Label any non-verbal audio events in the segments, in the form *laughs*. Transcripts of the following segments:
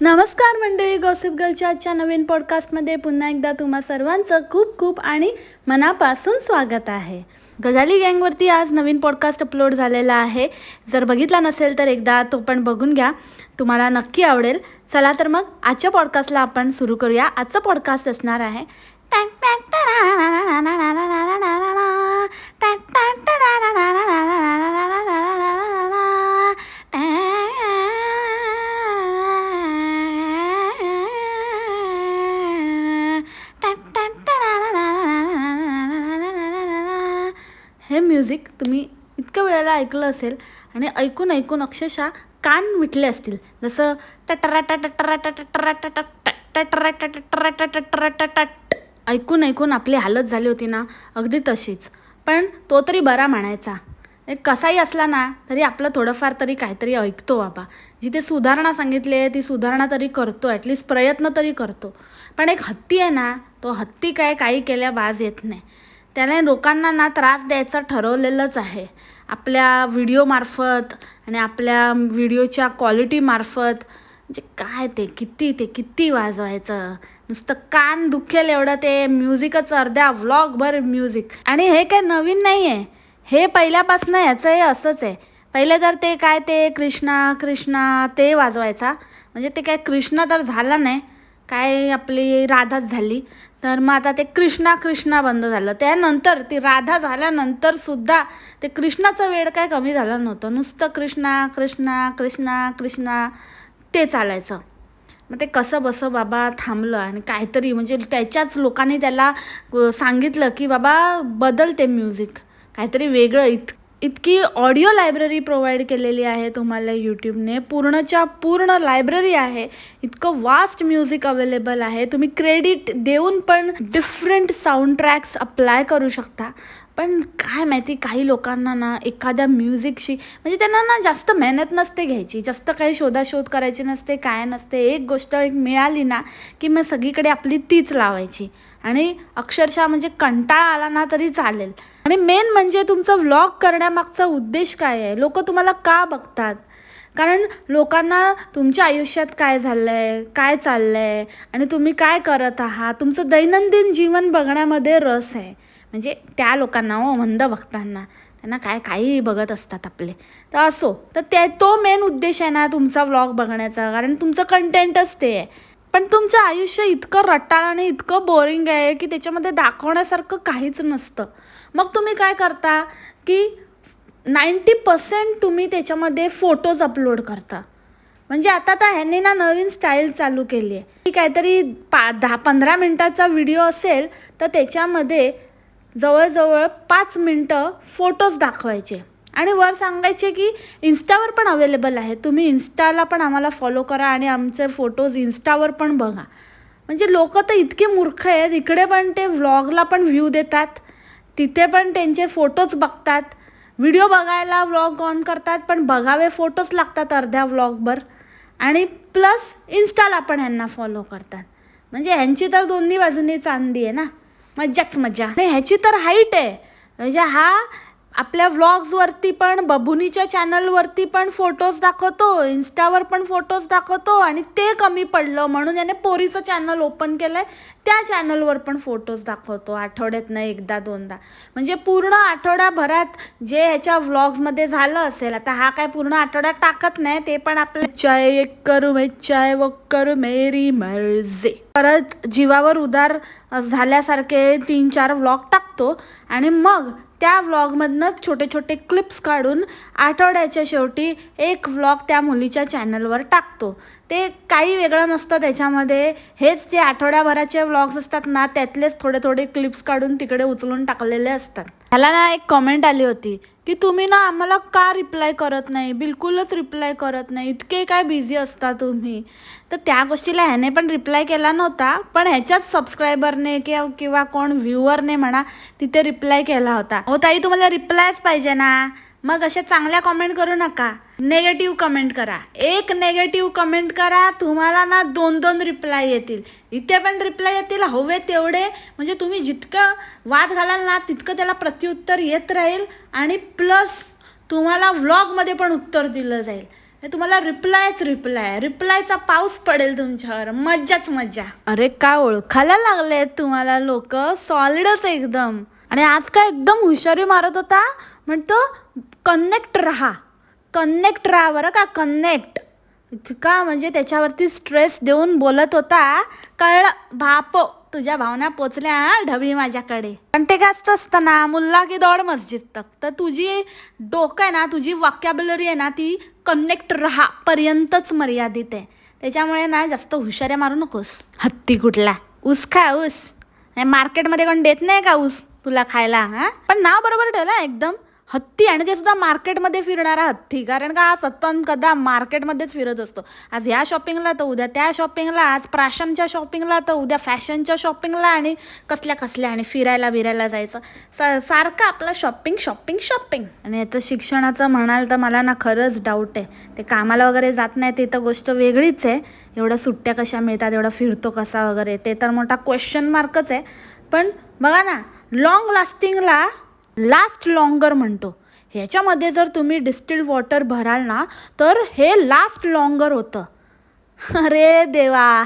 नमस्कार मंडळी गॉसिप गर्लच्या आजच्या नवीन पॉडकास्टमध्ये पुन्हा एकदा तुम्हा सर्वांचं खूप खूप आणि मनापासून स्वागत आहे गजाली गँगवरती आज नवीन पॉडकास्ट अपलोड झालेला आहे जर बघितला नसेल तर एकदा तो पण बघून घ्या तुम्हाला नक्की आवडेल चला तर मग आजच्या पॉडकास्टला आपण सुरू करूया आजचं पॉडकास्ट असणार आहे हे म्युझिक तुम्ही इतक्या वेळेला ऐकलं असेल आणि ऐकून ऐकून अक्षरशः कान विटले असतील. जसं टटरा टटरा टटरा टटरा टटरा ऐकून ऐकून आपली हालत झाली होती ना अगदी तशीच पण तो तरी बरा म्हणायचा एक कसाही असला ना तरी आपलं थोडंफार तरी काहीतरी ऐकतो बाबा जिथे सुधारणा सांगितली आहे ती सुधारणा तरी करतो ॲटलिस्ट प्रयत्न तरी करतो पण एक हत्ती आहे ना तो हत्ती काय काही केल्या बाज येत नाही. त्याने लोकांना ना त्रास द्यायचा ठरवलेलंच आहे. आपल्या व्हिडिओमार्फत आणि आपल्या व्हिडिओच्या क्वालिटीमार्फत म्हणजे काय ते किती ते किती वाजवायचं? नुसतं कान दुखेल एवढं ते म्युझिकच अर्ध्या व्लॉगभर म्युझिक. आणि हे काय नवीन नाही आहे हे पहिल्यापासून ह्याचं हे असंच आहे. पहिले तर ते काय ते कृष्णा कृष्णा ते वाजवायचा. म्हणजे ते काय कृष्णा तर झाला नाही. काय आपली राधाच झाली. तर मग आता ते कृष्णा कृष्णा बंद झालं. त्यानंतर ती राधा झाल्यानंतर सुद्धा ते कृष्णाचं वेळ काय कमी झालं नव्हतं. नुसतं कृष्णा कृष्णा कृष्णा कृष्णा ते चालायचं. मग ते कसं बसं बाबा थांबलं आणि काहीतरी म्हणजे त्याच्याच लोकांनी त्याला सांगितलं की बाबा बदलते म्युझिक. काहीतरी वेगळं इत इतकी ऑडिओ लायब्ररी प्रोव्हाइड केलेली आहे तुम्हाला यूट्यूबने. पूर्णच्या पूर्ण लायब्ररी आहे. इतकं वास्ट म्युझिक अवेलेबल आहे. तुम्ही क्रेडिट देऊन पण डिफरंट साऊंड ट्रॅक्स अप्लाय करू शकता. पण काय माहिती काही लोकांना ना एखाद्या म्युझिकशी म्हणजे त्यांना ना जास्त मेहनत नसते घ्यायची जास्त काही शोधाशोध करायची नसते काय नसते. एक गोष्ट एक मिळाली ना की मग सगळीकडे आपली तीच लावायची. आणि अक्षरशः म्हणजे कंटाळा आला ना तरी चालेल. आणि मेन म्हणजे तुमचं व्लॉग करण्यामागचा उद्देश काय आहे? लोक तुम्हाला का बघतात? कारण लोकांना तुमच्या आयुष्यात काय झालं आहे काय चाललं आहे आणि तुम्ही काय करत आहात? तुमचं दैनंदिन जीवन बघण्यामध्ये रस आहे. म्हणजे त्या लोकांना हो मंद बघताना त्यांना काय काही बघत असतात आपले. तर असो. तर ते तो मेन उद्देश आहे ना तुमचा व्लॉग बघण्याचा. कारण तुमचं कंटेंटच ते आहे. पण तुमचं आयुष्य इतकं रटाळ आणि इतकं बोरिंग आहे की त्याच्यामध्ये दाखवण्यासारखं काहीच नसतं. मग तुम्ही काय करता की नाईंटी पर्सेंट तुम्ही त्याच्यामध्ये फोटोज अपलोड करता. म्हणजे आता तर ह्यांनी ना नवीन स्टाईल चालू केली आहे. की काहीतरी पा दहा पंधरा मिनटाचा व्हिडिओ असेल तर त्याच्यामध्ये जवळजवळ पाच मिनटं फोटोज दाखवायचे. आणि वर सांगायचे की इन्स्टावर पण अवेलेबल आहे. तुम्ही इन्स्टाला पण आम्हाला फॉलो करा आणि आमचे फोटोज इन्स्टावर पण बघा. म्हणजे लोक तर इतके मूर्ख आहेत. इकडे पण ते व्लॉगला पण व्ह्यू देतात. तिथे पण त्यांचे फोटोज बघतात. व्हिडिओ बघायला व्लॉग ऑन करतात पण बघावे फोटोज लागतात अर्ध्या व्लॉगभर आणि प्लस इन्स्टाला पण ह्यांना फॉलो करतात. म्हणजे ह्यांची तर दोन्ही बाजूंनी चांदी आहे ना? मज्जाच मज्जा. नाही ह्याची तर हाईट आहे. म्हणजे हा आपल्या व्लॉग्सवरती पण बबुनीच्या चॅनलवरती पण फोटोज दाखवतो इन्स्टावर पण फोटोज दाखवतो आणि ते कमी पडलं म्हणून याने पोरीचं चॅनल ओपन केलं आहे त्या चॅनलवर पण फोटोज दाखवतो आठवड्यात नाही एकदा दोनदा. म्हणजे पूर्ण आठवड्याभरात जे ह्याच्या व्लॉग्समध्ये झालं असेल आता हा काय पूर्ण आठवड्यात टाकत नाही ते पण आपले चाय एक करू मे चाय व करू मेरी मर्जी. परत जीवावर उदार झाल्यासारखे तीन चार व्लॉग टाकतो आणि मग त्या व्लॉगमधनंच छोटे छोटे क्लिप्स काढून आठवड्याच्या शेवटी एक व्लॉग त्या मुलीच्या चॅनलवर टाकतो. ते काही वेगळं नसतं त्याच्यामध्ये. हेच जे आठवड्याभराचे व्लॉग्स असतात ना त्यातलेच थोडे थोडे क्लिप्स काढून तिकडे उचलून टाकलेले असतात. ह्याला ना एक कमेंट आली होती की तुम्ही ना आम्हाला का रिप्लाय करत नाही? बिलकुलच रिप्लाय करत नाही. इतके काय बिझी असता तुम्ही? तर त्या गोष्टीला ह्याने पण रिप्लाय केला नव्हता पण ह्याच्याच सबस्क्रायबरने किंवा किंवा कोण व्ह्युअरने म्हणा तिथे रिप्लाय केला होता. हो ताई तुम्हाला रिप्लायच पाहिजे ना? मग अशा चांगल्या कमेंट करू नका. नेगेटिव्ह कमेंट करा. एक नेगेटिव्ह कमेंट करा तुम्हाला ना दोन दोन रिप्लाय येतील. इथे पण रिप्लाय येतील हवे तेवढे. म्हणजे तुम्ही जितकं वाद घालाल ना तितकं त्याला प्रत्युत्तर येत राहील आणि प्लस तुम्हाला व्लॉगमध्ये पण उत्तर दिलं जाईल. हे तुम्हाला रिप्लायच रिप्लाय रिप्लायचा पाऊस पडेल तुमच्यावर. मज्जाच मज्जा. अरे काय ओळखायला लागले तुम्हाला लोक? सॉलिडच एकदम. आणि आज काय एकदम हुशारी मारत होता? म्हणतो कनेक्ट राहा. कनेक्ट राहा बरं का? कनेक्ट इतका म्हणजे त्याच्यावरती स्ट्रेस देऊन बोलत होता. कळलं बापो तुझ्या भावना पोचल्या ढबी माझ्याकडे. पण ते काय असतं ना मुल्ला की दौड मस्जिद तक. तर तुझी डोकं आहे ना तुझी वाक्याबलरी आहे ना ती कनेक्ट राहा पर्यंतच मर्यादित आहे. त्याच्यामुळे ना जास्त हुशाऱ्या मारू नकोस. हत्ती कुठला? ऊस खा ऊस. नाही मार्केटमध्ये कोण देत नाही का ऊस तुला खायला हां? पण नाव बरोबर ठेवला एकदम. हत्ती आणि ते सुद्धा मार्केटमध्ये फिरणारा हत्ती कारण का हा सत्तन कदा मार्केटमध्येच फिरत असतो. आज ह्या शॉपिंगला तर उद्या त्या शॉपिंगला आज प्राशनच्या शॉपिंगला तर उद्या फॅशनच्या शॉपिंगला आणि कसल्या कसल्या आणि फिरायला बिरायला जायचं. सा सारखं आपलं शॉपिंग शॉपिंग शॉपिंग आणि याचं शिक्षणाचं म्हणाल तर मला ना खरंच डाऊट आहे. ते कामाला वगैरे जात नाही ते तर गोष्ट वेगळीच आहे. एवढ्या सुट्ट्या कशा मिळतात एवढा फिरतो कसा वगैरे ते तर मोठा क्वेश्चन मार्कच आहे. पण बघा ना लॉंग लास्टिंगला लास्ट लॉंगर म्हणतो. ह्याच्यामध्ये जर तुम्ही डिस्टिल्ड वॉटर भराल ना तर हे लास्ट लॉंगर होतं. *laughs* अरे देवा.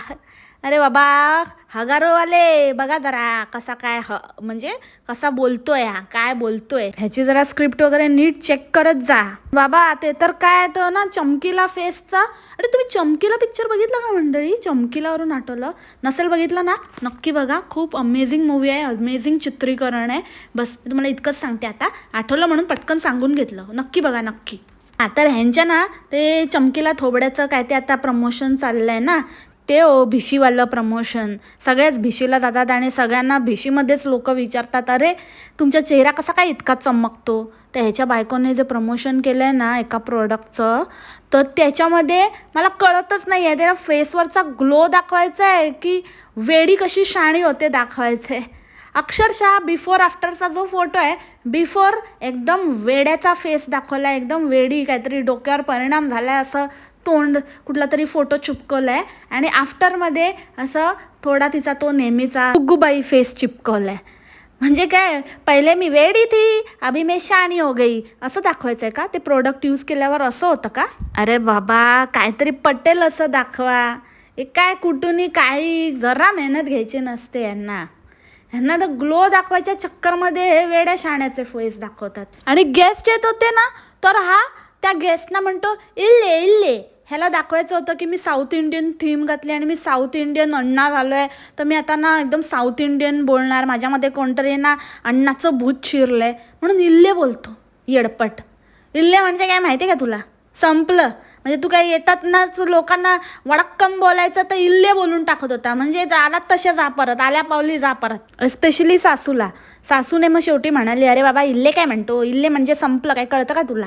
अरे बाबा. हगारोवाले बघा जरा कसा काय ह म्हणजे कसा बोलतोय हा काय बोलतोय. ह्याची जरा स्क्रिप्ट वगैरे नीट चेक करत जा. बाबा ते तर काय तर ना चमकीला फेसचा अरे तुम्ही चमकीला पिक्चर बघितला का मंडळी? चमकीलावरून आठवलं. नसेल बघितलं ना? नक्की बघा. खूप अमेझिंग मूवी आहे. अमेझिंग चित्रीकरण आहे. बस मी तुम्हाला इतकंच सांगते आता. आठवलं म्हणून पटकन सांगून घेतलं. नक्की बघा नक्की. आता तर ह्यांच्या ना ते चमकीला थोबड्याचं काय ते आता प्रमोशन चाललं आहे ना ते ओ भिशीवालं प्रमोशन. सगळ्याच भिशीला जातात आणि सगळ्यांना भिशीमध्येच लोक विचारतात अरे तुमचा चेहरा कसा काय इतका चमकतो? तर ह्याच्या बायकोने जे प्रमोशन केलं आहे ना एका प्रोडक्टचं तर त्याच्यामध्ये मला कळतच नाही आहे त्याला फेसवरचा ग्लो दाखवायचा आहे की वेडी कशी शाणी होते दाखवायचं आहे अक्षरशः बिफोर आफ्टरचा जो फोटो आहे बिफोर एकदम वेड्याचा फेस दाखवला आहे एकदम वेडी काहीतरी डोक्यावर परिणाम झाला आहे असं तोंड कुठला तरी फोटो चिपकवला आहे आणि आफ्टरमध्ये असं थोडा तिचा तो नेहमीचा गुगुबाई फेस चिपकवला आहे म्हणजे काय पहिले मी वेडी थी अभी मी शाणी हो गई. असं दाखवायचं आहे का? ते प्रोडक्ट यूज केल्यावर असं होतं का? अरे बाबा काहीतरी पटेल असं दाखवा. एक काय कुठूनही काही जरा मेहनत घ्यायची नसते यांना. ह्यांना तर ग्लो दाखवायच्या चक्करमध्ये हे वेड्या शाण्याचे फेस दाखवतात. आणि गेस्ट येत होते ना तर हा त्या गेस्टना म्हणतो इल्ले इल्ले. ह्याला दाखवायचं होतं की मी साऊथ इंडियन थीम घातली आणि मी साऊथ इंडियन अण्णा झालो आहे तर मी आता ना एकदम साऊथ इंडियन बोलणार माझ्यामध्ये कोणतरी ना अण्णाचं भूत शिरलं आहे म्हणून इल्ले बोलतो येडपट. इल्ले म्हणजे काय माहिती आहे का तुला? संपलं. म्हणजे तू काय येतात नाच लोकांना वडक्कम बोलायचं तर इल्ले बोलून टाकत होता. म्हणजे आलात तशा जा परत आल्या पावली जा परत. स्पेशली सासूला. सासूने मग शेवटी म्हणाली अरे बाबा इल्ले काय म्हणतो? इल्ले म्हणजे संपलं. काय कळतं का तुला?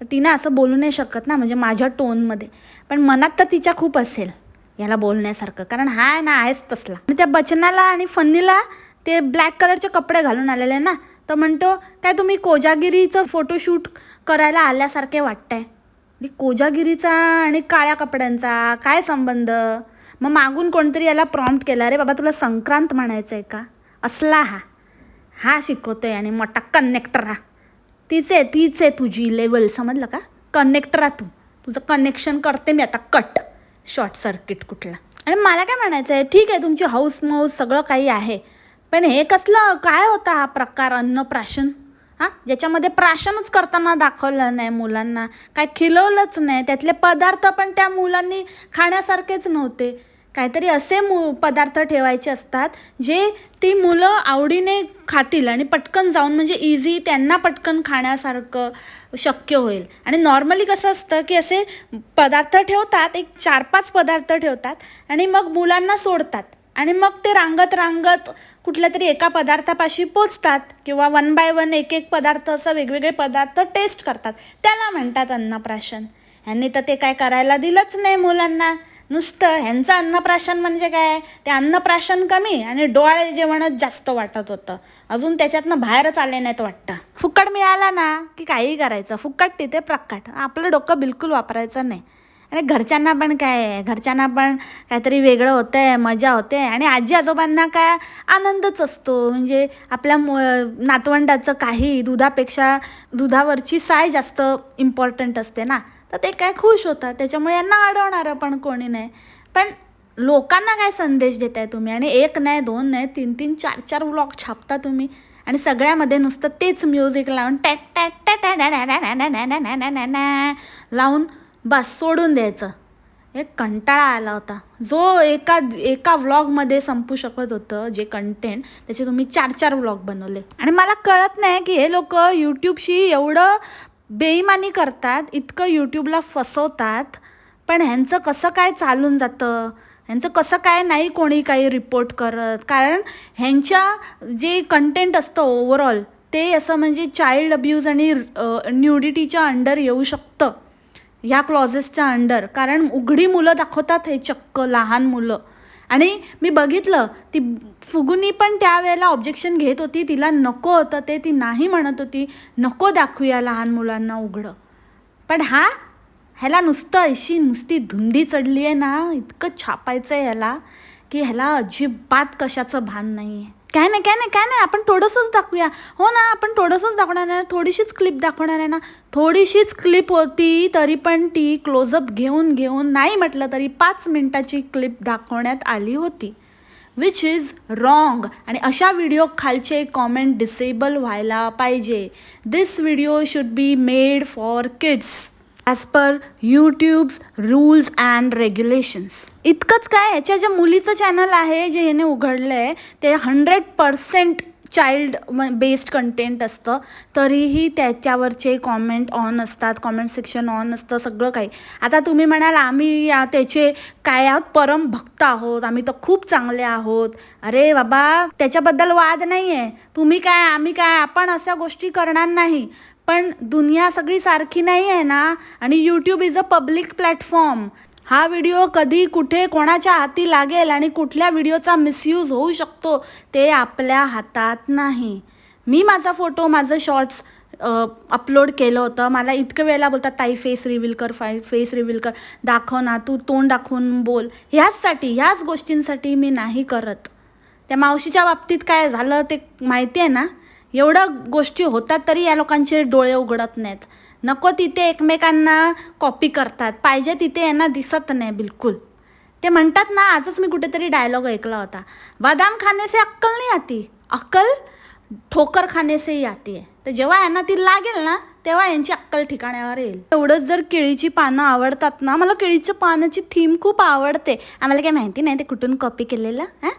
तिनं असं बोलू नाही शकत ना म्हणजे माझ्या टोनमध्ये. पण मनात तर तिच्या खूप असेल याला बोलण्यासारखं. कारण हा ना आहेच तसला. आणि त्या बचनाला आणि फन्नीला ते ब्लॅक कलरचे कपडे घालून आलेले ना तर म्हणतो काय तुम्ही कोजागिरीचं फोटोशूट करायला आल्यासारखे वाटतंय? म्हणजे कोजागिरीचा आणि काळ्या कपड्यांचा काय संबंध? मग मागून कोणतरी याला प्रॉम्प्ट केला रे बाबा तुला संक्रांत म्हणायचं आहे का? असला हा. हा शिकवतोय आणि मोठा कनेक्टर हा. तीच आहे तीच आहे तुझी लेवल समजलं का? कनेक्टर तू. तुझं कनेक्शन करते मी आता. कट शॉर्ट सर्किट कुठला. आणि मला काय म्हणायचं आहे ठीक आहे तुमची हाऊस माऊस सगळं काही आहे. पण हे कसलं काय होता हा प्रकार अन्नप्राशन? हां? ज्याच्यामध्ये प्राशनच करताना दाखवलं नाही मुलांना. काय खिलवलंच नाही. त्यातले पदार्थ पण त्या मुलांनी खाण्यासारखेच नव्हते. काहीतरी असे मु पदार्थ ठेवायचे असतात जे ती मुलं आवडीने खातील आणि पटकन जाऊन म्हणजे इझी त्यांना पटकन खाण्यासारखं शक्य होईल. आणि नॉर्मली कसं असतं की असे पदार्थ ठेवतात एक चार पाच पदार्थ ठेवतात आणि मग मुलांना सोडतात. आणि मग ते रांगत रांगत कुठल्या तरी एका पदार्थापाशी पोचतात किंवा वन बाय वन एक एक पदार्थ असं वेगवेगळे पदार्थ टेस्ट करतात. त्याला म्हणतात अन्नप्राशन. ह्यांनी तर ते काय करायला दिलंच नाही मुलांना. नुसतं ह्यांचं अन्नप्राशन म्हणजे काय? ते अन्नप्राशन कमी आणि डोळे जेवणच जास्त वाटत होतं. अजून त्याच्यातनं बाहेरच आले नाहीत वाटतं. फुकट मिळाला ना की काही करायचं. फुकट तिथे प्रकट. आपलं डोकं बिलकुल वापरायचं नाही. आणि घरच्यांना पण काय? आहे घरच्यांना पण काहीतरी वेगळं होतं आहे मजा होते. आणि आजी आजोबांना काय? आनंदच असतो. म्हणजे आपल्या मु नातवंडाचं काही दुधापेक्षा दुधावरची साय जास्त इम्पॉर्टंट असते ना. तर ते काय खुश होतात त्याच्यामुळे यांना अडवणारं पण कोणी नाही पण लोकांना काय संदेश देताय तुम्ही आणि एक नाही दोन नाही तीन तीन चार चार व्लॉग छापता तुम्ही आणि सगळ्यामध्ये नुसतं तेच म्युझिक लावून टॅट टॅट टॅ लावून बस सोडून द्यायचं एक कंटाळा आला होता जो एका एका व्लॉगमध्ये संपू शकत होतं जे कंटेंट त्याचे तुम्ही चार चार व्लॉग बनवले आणि मला कळत नाही की हे लोक यूट्यूबशी एवढं बेईमानी करतात इतकं यूट्यूबला फसवतात. पण ह्यांचं कसं काय चालून जातं? ह्यांचं कसं काय नाही कोणी काही रिपोर्ट करत? कारण ह्यांच्या जे कंटेंट असतं ओव्हरऑल ते असं म्हणजे चाइल्ड अब्यूज आणि न्युडिटीच्या अंडर येऊ शकतं. ह्या क्लॉजेसच्या अंडर कारण उघडी मुलं दाखवतात हे चक्क लहान मुलं. आणि मी बघितलं ती फुगुनी पण त्यावेळेला ऑब्जेक्शन घेत होती. तिला नको होतं ते ती नाही म्हणत होती. नको दाखवूया लहान मुलांना उघडं. पण हा ह्याला नुसतं अशी नुसती धुंदी चढली आहे ना इतकं छापायचं आहे ह्याला की ह्याला अजिबात कशाचं भान नाही आहे काय नाही काय नाही काय नाही आपण थोडंसंच दाखवूया. हो ना आपण थोडंसंच दाखवणार आहे थोडीशीच क्लिप दाखवणार आहे ना. थोडीशीच क्लिप होती तरी पण ती क्लोजअप घेऊन घेऊन नाही म्हटलं तरी पाच मिनटाची क्लिप दाखवण्यात आली होती. विच इज रॉंग आणि अशा व्हिडिओ खालचे कॉमेंट डिसेबल व्हायला पाहिजे. This video should be made for kids as per YouTube's rules and regulations इतकंच काय? ह्याच्या ज्या मुलीचं चॅनल आहे जे ह्याने उघडलं आहे ते hundred percent child based content असतं. तरीही त्याच्यावरचे कॉमेंट ऑन असतात कॉमेंट सेक्शन ऑन असतं सगळं काही. आता तुम्ही म्हणाल आम्ही या त्याचे काय आहोत? परम भक्त आहोत. आम्ही तर खूप चांगले आहोत. अरे बाबा त्याच्याबद्दल वाद नाही आहे तुम्ही काय आम्ही काय आपण अशा गोष्टी करणार नाही? पण दुनिया सगळी सारखी नाही आहे ना? आणि YouTube is a public platform हा व्हिडिओ कधी कुठे कोणाच्या हाती लागेल आणि कुठल्या व्हिडिओचा मिसयूज होऊ शकतो ते आपल्या हातात नाही. मी माझा फोटो माझं शॉर्ट्स अपलोड केलं होतं. मला इतकं वेळेला बोलतात ताई फेस रिव्हील कर फाय फेस रिव्हील कर. दाखव ना तू तोंड दाखवून बोल. ह्याचसाठी ह्याच गोष्टींसाठी मी नाही करत. त्या मावशीच्या बाबतीत काय झालं ते माहिती आहे ना? एवढं गोष्टी होतात तरी या लोकांचे डोळे उघडत नाहीत. नको तिथे एकमेकांना कॉपी करतात. पाहिजे तिथे यांना दिसत नाही बिलकुल. ते म्हणतात ना आजच मी कुठेतरी डायलॉग ऐकला होता. बदाम खाने से अक्कल नाही आती. अक्कल ठोकर खाने आती. आहे तर जेव्हा यांना ती लागेल ना तेव्हा यांची अक्कल ठिकाण्यावर येईल. एवढंच जर केळीची पानं आवडतात ना मला केळीच्या पानाची थीम खूप आवडते. आम्हाला काही माहिती नाही ते कुठून कॉपी केलेलं? हां?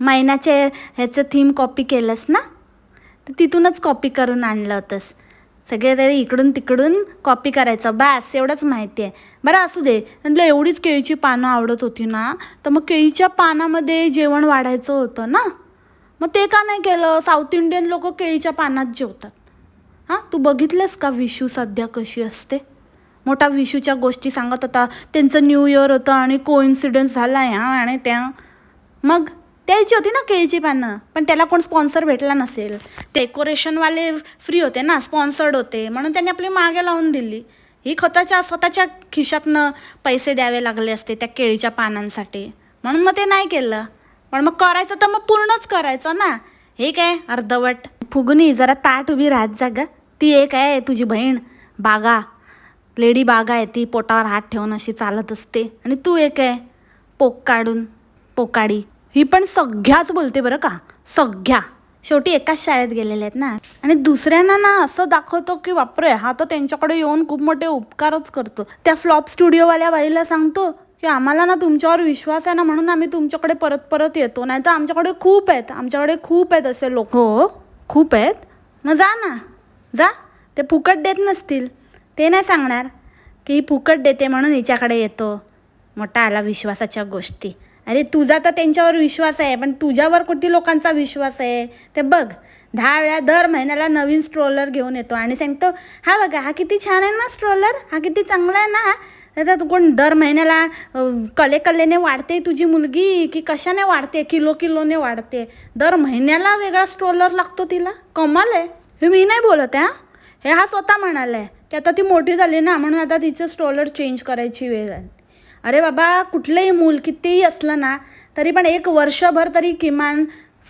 मैनाचे ह्याचं थीम कॉपी केलंस ना? तर तिथूनच कॉपी करून आणलं होतंस. सगळे तरी इकडून तिकडून कॉपी करायचं. बॅस एवढंच माहिती आहे. बरं असू दे. म्हटलं एवढीच केळीची पानं आवडत होती ना तर मग केळीच्या पानामध्ये जेवण वाढायचं होतं ना? मग ते का नाही केलं? साऊथ इंडियन लोक केळीच्या पानात जेवतात. हां तू बघितलंस का विशू सध्या कशी असते? मोठा विशूच्या गोष्टी सांगत होता. त्यांचं न्यू इयर होतं आणि कोइन्सिडन्स झाला आहे हां आणि त्या. मग? द्यायची होती ना केळीची पानं पण त्याला कोण स्पॉन्सर भेटला नसेल. डेकोरेशनवाले फ्री होते ना स्पॉन्सर्ड होते. म्हणून त्यांनी आपली मागे लावून दिली. ही स्वतःच्या स्वतःच्या खिशातनं पैसे द्यावे लागले असते त्या केळीच्या पानांसाठी. म्हणून मग ते नाही केलं. पण मग करायचं तर मग पूर्णच करायचं ना. हे काय अर्धवट. फुगणी जरा ताट उभी राहत जा ग. ती एक आहे तुझी बहीण. बागा. लेडी बागा आहे ती पोटावर हात ठेवून अशी चालत असते. आणि तू एक आहे पोक काढून पोकाडी. ही पण सगळ्याच बोलते बरं का. सगळ्या. शेवटी एकाच शाळेत गेलेल्या आहेत ना. आणि दुसऱ्यांना ना असं दाखवतो की बापरे हा तर त्यांच्याकडे येऊन खूप मोठे उपकारच करतो. त्या फ्लॉप स्टुडिओवाल्या बाईला सांगतो की आम्हाला ना तुमच्यावर विश्वास आहे ना म्हणून आम्ही तुमच्याकडे परत परत येतो. नाही तर आमच्याकडे खूप आहेत. आमच्याकडे खूप आहेत असे लोक. हो. खूप आहेत? मग जा ना. जा. ते फुकट देत नसतील. ते नाही सांगणार की फुकट देते म्हणून हिच्याकडे येतो. मोठा आला विश्वासाच्या गोष्टी. अरे तुझा तर त्यांच्यावर विश्वास आहे पण तुझ्यावर किती लोकांचा विश्वास आहे? ते बघ दहा वेळा दर महिन्याला नवीन स्ट्रोलर घेऊन येतो. आणि सांगतो हा बघा हा किती छान आहे ना स्ट्रोलर हा किती चांगला आहे ना? आता तू कोण दर महिन्याला कले कलेने वाढते तुझी मुलगी? की कशाने वाढते? किलो किलोने वाढते. दर महिन्याला वेगळा स्ट्रोलर लागतो तिला? कमाल आहे. हे मी नाही बोलत आहे हे हा स्वतः म्हणाला आहे की आता ती मोठी झाली ना म्हणून आता तिचं स्ट्रोलर चेंज करायची वेळ झाली अरे बाबा कुठलंही मूल कितीही असलं ना तरी पण एक वर्षभर तरी किमान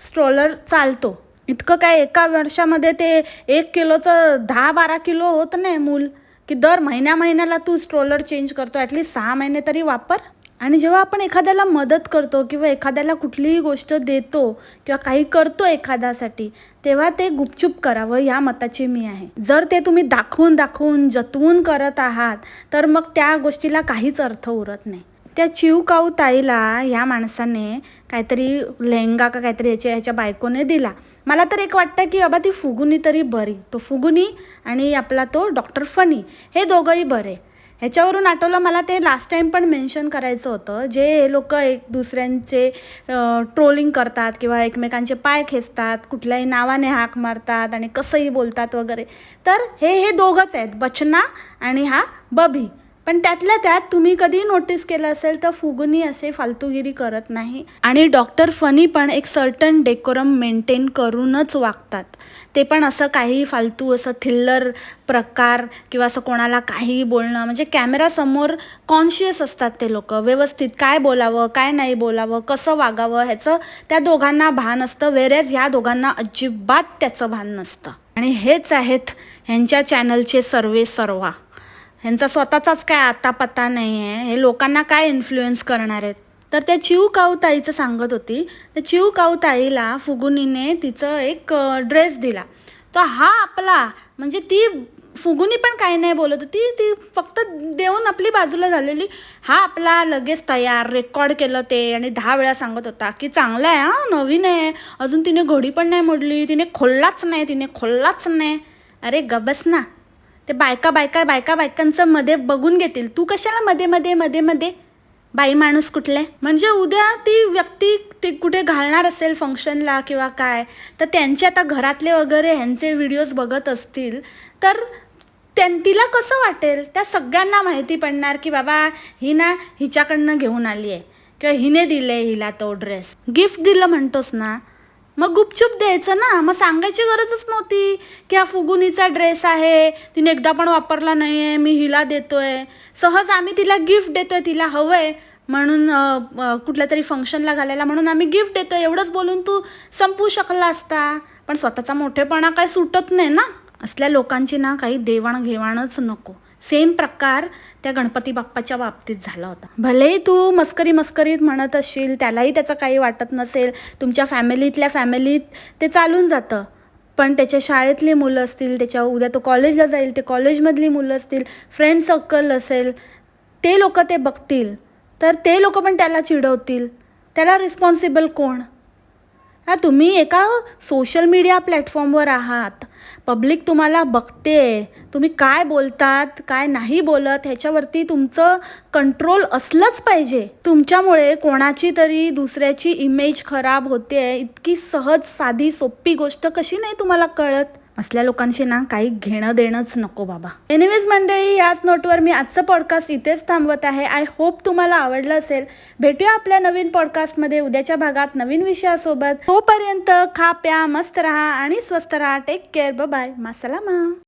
स्ट्रोलर चालतो. इतकं काय एका वर्षामध्ये ते एक किलोचं दहा बारा किलो होत नाही मूल. की दर महिन्या महिन्याला तू स्ट्रोलर चेंज करतो ॲटलीस्ट सहा महिने तरी वापर. आणि जेव्हा आपण एखाद्याला मदत करतो किंवा एखाद्याला कुठलीही गोष्ट देतो किंवा काही करतो एखाद्यासाठी तेव्हा ते गुपचूप करावं या मताची मी आहे. जर ते तुम्ही दाखवून दाखवून जतवून करत आहात तर मग त्या गोष्टीला काहीच अर्थ उरत नाही. त्या चिवकाऊ ताईला ह्या माणसाने काहीतरी लेहंगा का काहीतरी याच्या ह्याच्या बायकोने दिला. मला तर एक वाटतं की बाबा ती फुगुनी तरी बरी. तो फुगुनी आणि आपला तो डॉक्टर फनी. हे दोघंही बरे. ह्याच्यावरून आठवलं मला ते लास्ट टाइम पण मेन्शन करायचं होतं जे लोक एक दुसऱ्यांचे ट्रोलिंग करतात किंवा एकमेकांचे पाय खेचतात कुठल्याही नावाने हाक मारतात आणि कसंही बोलतात वगैरे. तर हे हे दोघंच आहेत बचना आणि हा बबी. पण त्यातल्या त्यात तुम्ही कधी नोटीस केलं असेल तर फुगुनी असे फालतूगिरी करत नाही. आणि डॉक्टर फनी पण एक सर्टन डेकोरम मेंटेन करूनच वागतात. ते पण असं काही फालतू असं थिल्लर प्रकार किंवा असं कोणाला काहीही बोलणं म्हणजे कॅमेरासमोर कॉन्शियस असतात ते लोक. व्यवस्थित काय बोलावं काय नाही बोलावं कसं वागावं ह्याचं त्या दोघांना भान असतं. वेरेज ह्या दोघांना अजिबात त्याचं भान नसतं. आणि हेच आहेत ह्यांच्या चॅनलचे सर्वे सर्वा. ह्यांचा स्वतःचाच काय आता पत्ता नाही आहे हे लोकांना काय इन्फ्लुएन्स करणार आहेत? तर त्या चिव काऊताईचं सांगत होती. त्या चिऊ काऊताईला फुगुनीने तिचं एक ड्रेस दिला. तर हा आपला म्हणजे ती फुगुनी पण काही नाही बोलत होती. ती फक्त देऊन आपली बाजूला झालेली. हा आपला लगेच तयार रेकॉर्ड केलं ते आणि दहा वेळा सांगत होता की चांगला आहे हा नवीन आहे. अजून तिने घडी पण नाही मोडली तिने खोललाच नाही तिने खोललाच नाही. अरे गबस ना. ते बायका बायका बायका बायकांचं मध्ये बघून घेतील. तू कशाला मध्ये मध्ये मध्ये मध्ये? बाई माणूस कुठले म्हणजे उद्या ती व्यक्ती ती कुठे घालणार असेल फंक्शनला किंवा काय? तर त्यांचे आता घरातले वगैरे ह्यांचे व्हिडिओज बघत असतील तर त्यां तिला कसं वाटेल? त्या सगळ्यांना माहिती पडणार की बाबा ही ना हिच्याकडनं घेऊन आली आहे किंवा हिने दिले हिला तो ड्रेस गिफ्ट दिलं म्हणतोस ना मग गुपचूप द्यायचं ना. मग सांगायची गरजच नव्हती की हा फुगुनीचा ड्रेस आहे तिने एकदा पण वापरला नाही आहे मी हिला देतोय. सहज आम्ही तिला गिफ्ट देतोय तिला हवंय. म्हणून कुठल्या तरी फंक्शनला घालायला म्हणून आम्ही गिफ्ट देतो एवढंच बोलून तू संपवू शकला असता. पण स्वतःचा मोठेपणा काय सुटत नाही ना. असल्या लोकांची ना काही देवाणघेवाणच नको. सेम प्रकार त्या गणपती बाप्पाच्या बाबतीत झाला होता. भलेही तू मस्करी मस्करीत म्हणत असशील त्यालाही त्याचं काही वाटत नसेल तुमच्या फॅमिलीतल्या फॅमिलीत ते चालून जातं. पण त्याच्या शाळेतली मुलं असतील त्याच्या उद्या तो कॉलेजला जाईल ते कॉलेजमधली मुलं असतील फ्रेंड सर्कल असेल ते लोक ते बघतील. तर ते लोक पण त्याला चिडवतील. त्याला रिस्पॉन्सिबल कोण? हा तुम्ही एका सोशल मीडिया प्लॅटफॉर्मवर आहात. पब्लिक तुम्हाला बघते. तुम्ही काय बोलतात काय नाही बोलत ह्याच्यावरती तुमचं कंट्रोल असलंच पाहिजे. तुमच्यामुळे कोणाची तरी दुसऱ्याची इमेज खराब होते. इतकी सहज साधी सोपी गोष्ट कशी नाही तुम्हाला कळत? असल्या लोकांशी ना काही घेणं देणंच नको बाबा. एनिवेज मंडळी याच नोटवर मी आजचं पॉडकास्ट इथेच थांबवत आहे. आय होप तुम्हाला आवडलं असेल. भेटूया आपल्या नवीन पॉडकास्टमध्ये उद्याच्या भागात नवीन विषयासोबत. तोपर्यंत खा प्या मस्त राहा आणि स्वस्त राहा. Take care bye मासलामा